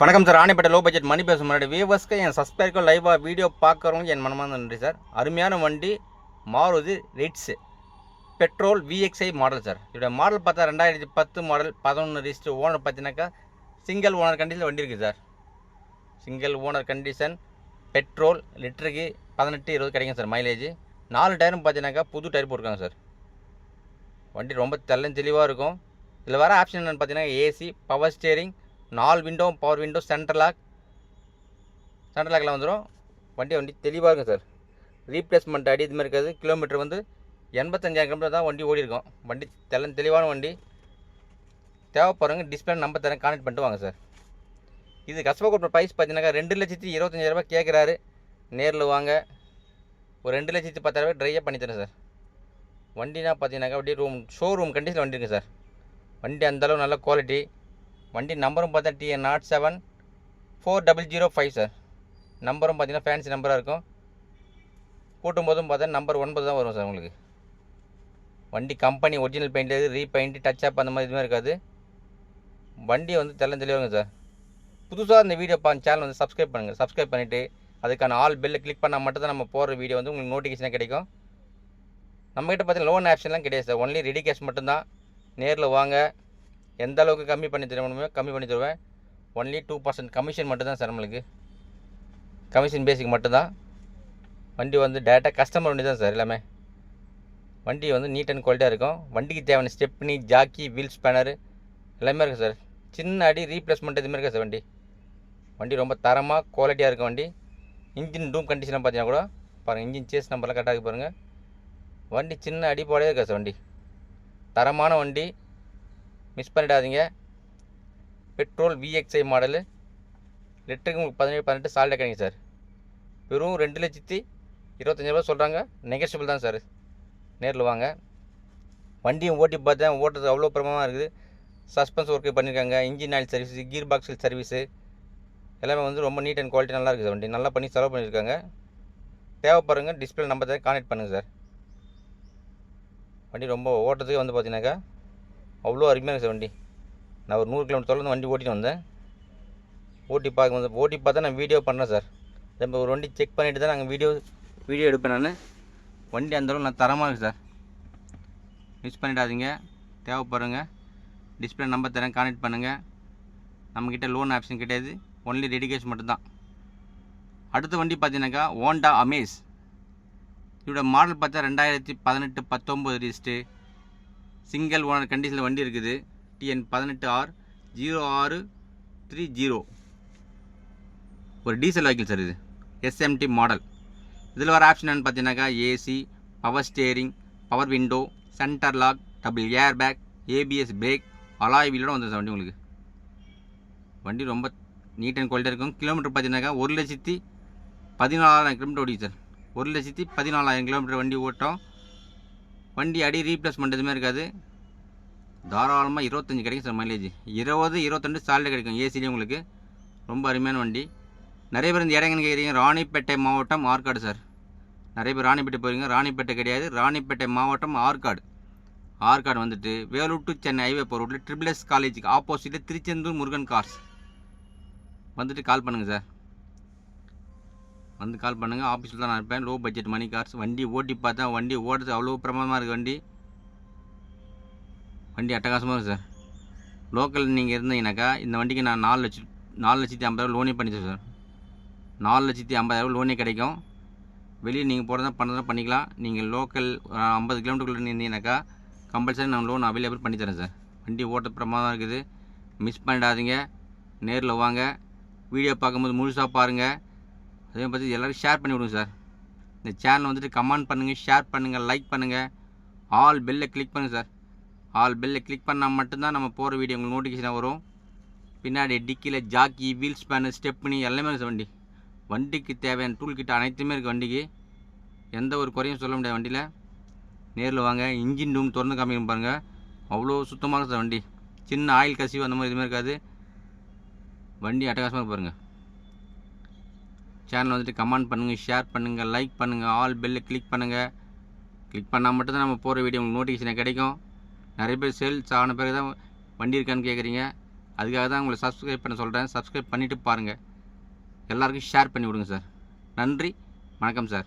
வணக்கம் சார். ஆணைப்பட்ட low budget Mani பேசும் முன்னாடி வியூவர்ஸ்க்கு என் சப்ஸ்கிரைபர் லைவாக வீடியோ பார்க்குறவங்க என் மனமான நன்றி சார். அருமையான வண்டி Maruti Ritz petrol VXI model sir. இதோட மாடல் பார்த்தா ரெண்டாயிரத்தி பத்து மாடல் பதினொன்று ரிஜிஸ்டர் ஓனர் பார்த்தீங்கன்னாக்கா சிங்கிள் ஓனர் கண்டிஷனில் வண்டி இருக்குது sir. Single owner condition petrol லிட்டருக்கு பதினெட்டு இருபது கிடைக்கும் சார் மைலேஜ் நாலு டயரும் பார்த்தீங்கன்னாக்கா புது டயர் போட்டிருக்காங்க சார். வண்டி ரொம்ப தெள்ளம் தெளிவாக இருக்கும். இதில் வர ஆப்ஷன் என்னென்னு பார்த்தீங்கன்னா ஏசி பவர் ஸ்டியரிங் நாலு window power window central lock central லாக்கில் வந்துடும் வண்டி வண்டி தெளிவாக இருக்கும் சார். ரீப்ளேஸ்மெண்ட் அடி இது மாதிரி இருக்காது. கிலோமீட்டர் வந்து எண்பத்தஞ்சாயிரம் கிலோமீட்டர் தான் வண்டி ஓடி இருக்கும். வண்டி தெல தெளிவான வண்டி. தேவைப்படுறவங்க டிஸ்பிளே நம்பர் தரேன். கான்டெக்ட் பண்ணிட்டு வாங்க சார். இது கஸ்டமர் கொடுக்குற ப்ரைஸ் பார்த்தீங்கன்னாக்கா ரெண்டு லட்சத்தி இருபத்தஞ்சாயிரரூபா ரூபாய் கேட்குறாரு நேரில் வாங்க. ஒரு ரெண்டு லட்சத்தி பத்தாயிரம் ட்ரையாக பண்ணித்தரேன் சார். வண்டினா பார்த்தீங்கன்னாக்கா அப்படியே ரூம் ஷோரூம் கண்டிஷனில் வண்டி இருக்குது சார். வண்டி அந்தளவு நல்ல குவாலிட்டி வண்டி நம்பரும் பார்த்தா TN nought seven four double zero five sir. நம்பரும் பார்த்தீங்கன்னா ஃபேன்சி நம்பராக இருக்கும். கூட்டும் போதும் பார்த்தா நம்பர் ஒன்பது தான் வரும் சார் உங்களுக்கு. வண்டி company original paint repaint touch up அந்த மாதிரி எதுவுமே இருக்காது. வண்டி வந்து தெல்ல தெளிவாங்க சார். புதுசாக இந்த வீடியோ பா சேனல் வந்து சப்ஸ்கிரைப் பண்ணுங்கள் சப்ஸ்கிரைப் பண்ணிவிட்டு அதுக்கான ஆல் பெல்லை கிளிக் பண்ணால் மட்டும் தான் நம்ம போகிற வீடியோ வந்து உங்களுக்கு நோட்டிஃபிகேஷனாக கிடைக்கும். நம்மக்கிட்ட பார்த்தீங்கன்னா லோன் ஆப்ஷன்லாம் கிடையாது சார். ஒன்லி ரெடி கேஷ் மட்டும்தான். நேரில் வாங்க. எந்த அளவுக்கு கம்மி பண்ணி தர முடியுமோ கம்மி பண்ணி தருவேன். ஒன்லி டூ பர்சன்ட் கமிஷன் மட்டும்தான் சார் நம்மளுக்கு. கமிஷன் பேசிக் மட்டும்தான். வண்டி வந்து டேரெக்டாக கஸ்டமர் வண்டி தான் சார் எல்லாமே. வண்டி வந்து நீட் அண்ட் குவாலிட்டியாக இருக்கும். வண்டிக்கு தேவையான ஸ்டெப்னி ஜாக்கி வீல் ஸ்பேனர் எல்லாமே இருக்குது சார். சின்ன அடி ரீப்ளேஸ்மெண்ட் இதுமாரி இருக்குது சார் வண்டி. வண்டி ரொம்ப தரமாக குவாலிட்டியாக இருக்கும் வண்டி. இன்ஜின் ரூம் கண்டிஷனாக பார்த்தீங்கன்னா கூட பாருங்கள் இன்ஜின் சேஸ் நம்பர்லாம் கரெக்டாக பாருங்கள் வண்டி சின்ன அடிப்பாடே இருக்கா சார் வண்டி. தரமான வண்டி மிஸ் பண்ணிடாதீங்க. பெட்ரோல் விஎக்ஸ்ஐ மாடலு லிட்டருக்கு உங்களுக்கு பதினேழு பதினெட்டு சால்டே கிடைக்கும் சார் வெறும் ரெண்டு லட்சத்தி இருபத்தஞ்சாயிரரூபா சொல்கிறாங்க நெகஷியபிள் தான் சார் நேரில் வாங்க. வண்டியும் ஓட்டி பார்த்தேன். ஓட்டுறது அவ்வளோ பிரமாதமாக இருக்குது. சஸ்பென்ஸ் ஒர்க்கு பண்ணியிருக்காங்க இன்ஜின் ஆயில் சர்வீஸு கீர் பாக்ஸில் சர்வீஸு எல்லாமே வந்து ரொம்ப நீட் அண்ட் குவாலிட்டி நல்லா இருக்குது வண்டி. நல்லா பண்ணி செலவு பண்ணியிருக்காங்க தேவைப்படுறவங்க டிஸ்பிளே நம்பர் தான் கான்டெக்ட் பண்ணுங்கள் சார் வண்டி ரொம்ப ஓட்டுறதுக்கு வந்து பார்த்தீங்கன்னாக்கா அவ்வளோ அருமையாக இருக்குது சார் வண்டி. நான் ஒரு நூறு கிலோமீட்டர் தொலைந்து வண்டி ஓட்டிட்டு வந்தேன். ஓட்டி பார்க்க வந்து ஓட்டி பார்த்தா நான் வீடியோ பண்ணுறேன் சார். நம்ம ஒரு வண்டி செக் பண்ணிவிட்டு தான் நாங்கள் வீடியோ வீடியோ எடுப்பேன் நான். வண்டி அந்தளவு நான் தரமாக இருக்குது சார். மிஸ் பண்ணிடாதீங்க. தேவைப்படுறங்க டிஸ்பிளே நம்பர் தரேன் கான்டெக்ட் பண்ணுங்கள் நம்மக்கிட்ட லோன் ஆப்ஷன் கிடையாது. ஒன்லி டெடிகேஷன் மட்டும்தான். அடுத்த வண்டி பார்த்தீங்கன்னாக்கா ஹோண்டா அமேஸ் இதோட மாடல் பார்த்தா ரெண்டாயிரத்தி பதினெட்டு பத்தொம்போது ரிஜிஸ்ட்டு சிங்கிள் ஓனர் கண்டிஷனில் வண்டி இருக்குது. டிஎன் பதினெட்டு ஆர் ஜீரோ ஆறு த்ரீ ஜீரோ ஒரு டீசல் வெஹிக்கிள் சார் இது. எஸ்எம்டி மாடல் இதில் வர ஆப்ஷன் என்னன்னு பார்த்தீங்கன்னாக்கா AC power steering power window centre lock double air bag ABS brake alloy வீலோட வந்து சார் வண்டி உங்களுக்கு. வண்டி ரொம்ப நீட் அண்ட் குவாலிட்டியாக இருக்கும். கிலோமீட்டர் பார்த்தீங்கன்னாக்கா ஒரு லட்சத்தி பதினாலாயிரம் கிலோமீட்டர் ஓடி சார் ஒரு லட்சத்தி பதினாலாயிரம் கிலோமீட்டர் வண்டி ஓட்டம். வண்டி அடி ரீப்ளேஸ் பண்ணுறதுமே இருக்காது. தாராளமாக இருபத்தஞ்சி கிடைக்கும் சார் மைலேஜ் இருபது இருபத்தெண்டு சாலில் கிடைக்கும் ஏசிலேயே உங்களுக்கு. ரொம்ப அருமையான வண்டி. நிறைய பேர் இந்த இடங்கன்னு கேட்குறீங்க ராணிப்பேட்டை மாவட்டம் ஆற்காடு சார். நிறைய பேர் ராணிப்பேட்டை போகிறீங்க ராணிப்பேட்டை கிடையாது. ராணிப்பேட்டை மாவட்டம் ஆற்காடு. ஆற்காடு வந்துட்டு வேலூர் டு சென்னை ஹைவே போகிற ரோட்டில் ட்ரிபிள் எஸ் காலேஜுக்கு ஆப்போசிட்டில் திருச்செந்தூர் முருகன் கார்ஸ் வந்துட்டு கால் பண்ணுங்கள் சார். வந்து கால் பண்ணுங்கள் ஆஃபீஸில் தான் நான் இருப்பேன். லோ பட்ஜெட் மணி கார்ஸ் வண்டி ஓட்டி பார்த்தா வண்டி ஓடுறது அவ்வளோ பிரமாதமாக இருக்குது வண்டி. வண்டி அட்டகாசமாக இருக்குது சார் லோக்கல் நீங்கள் இருந்தீங்கன்னாக்கா இந்த வண்டிக்கு நான் நாலு லட்சம் நாலு லட்சத்தி ஐம்பதாயிரம் லோனே பண்ணி சார் நாலு லட்சத்தி ஐம்பதாயிரம் லோனே கிடைக்கும். வெளியே நீங்கள் போகிறதா பண்ணுறதா பண்ணிக்கலாம். நீங்கள் லோக்கல் ஐம்பது கிலோமீட்டருக்குள்ளே இருந்தீங்கன்னாக்கா கம்பல்சரி நான் லோன் அவைலபிள் பண்ணித்தரேன் சார் வண்டி ஓட்ட பிரமாதம் இருக்குது. மிஸ் பண்ணிடாதீங்க. நேரில் வாங்க. வீடியோ பார்க்கும்போது முழுசாக பாருங்கள் அதே பற்றி எல்லோரும் ஷேர் பண்ணி விடுங்க சார் இந்த சேனல் வந்துட்டு கமெண்ட் பண்ணுங்கள் ஷேர் பண்ணுங்கள் லைக் பண்ணுங்கள் ஆல் பெல்லை கிளிக் பண்ணுங்கள் சார் ஆல் பெல்லை கிளிக் பண்ணால் மட்டும்தான் நம்ம போகிற வீடியோ உங்களுக்கு நோட்டிஃபிகேஷன் வரும். பின்னாடி டிக்கியில் ஜாக்கி வீல் ஸ்பேனு ஸ்டெப்னி எல்லாமே இருக்குது வண்டி. வண்டிக்கு தேவையான டூல் கிட்ட அனைத்துமே இருக்குது வண்டிக்கு. எந்த ஒரு குறையும் சொல்ல முடியாது வண்டியில். நேரில் வாங்க இன்ஜின் ரூம் திறந்து காமிக்கணும் பாருங்கள் அவ்வளோ சுத்தமாக இருக்குது சார் வண்டி. சின்ன ஆயில் கசிவு அந்த மாதிரி எதுவுமே இருக்காது. வண்டி அட்டகாசமாக பாருங்கள் சேனல் வந்துட்டு கமெண்ட் பண்ணுங்கள் ஷேர் பண்ணுங்கள் லைக் பண்ணுங்கள் ஆல் பெல்லை கிளிக் பண்ணுங்கள் கிளிக் பண்ணால் மட்டும்தான் நம்ம போகிற வீடியோ உங்களுக்கு நோட்டிஃபிகேஷன் கிடைக்கும். நிறைய பேர் சேல்ஸ் ஆன பிறகு தான் வண்டி இருக்கான்னு கேட்குறீங்க அதுக்காக தான் உங்களை சப்ஸ்கிரைப் பண்ண சொல்கிறேன் சப்ஸ்கிரைப் பண்ணிவிட்டு பாருங்கள் எல்லாருக்கும் ஷேர் பண்ணி விடுங்க சார் நன்றி. வணக்கம் சார்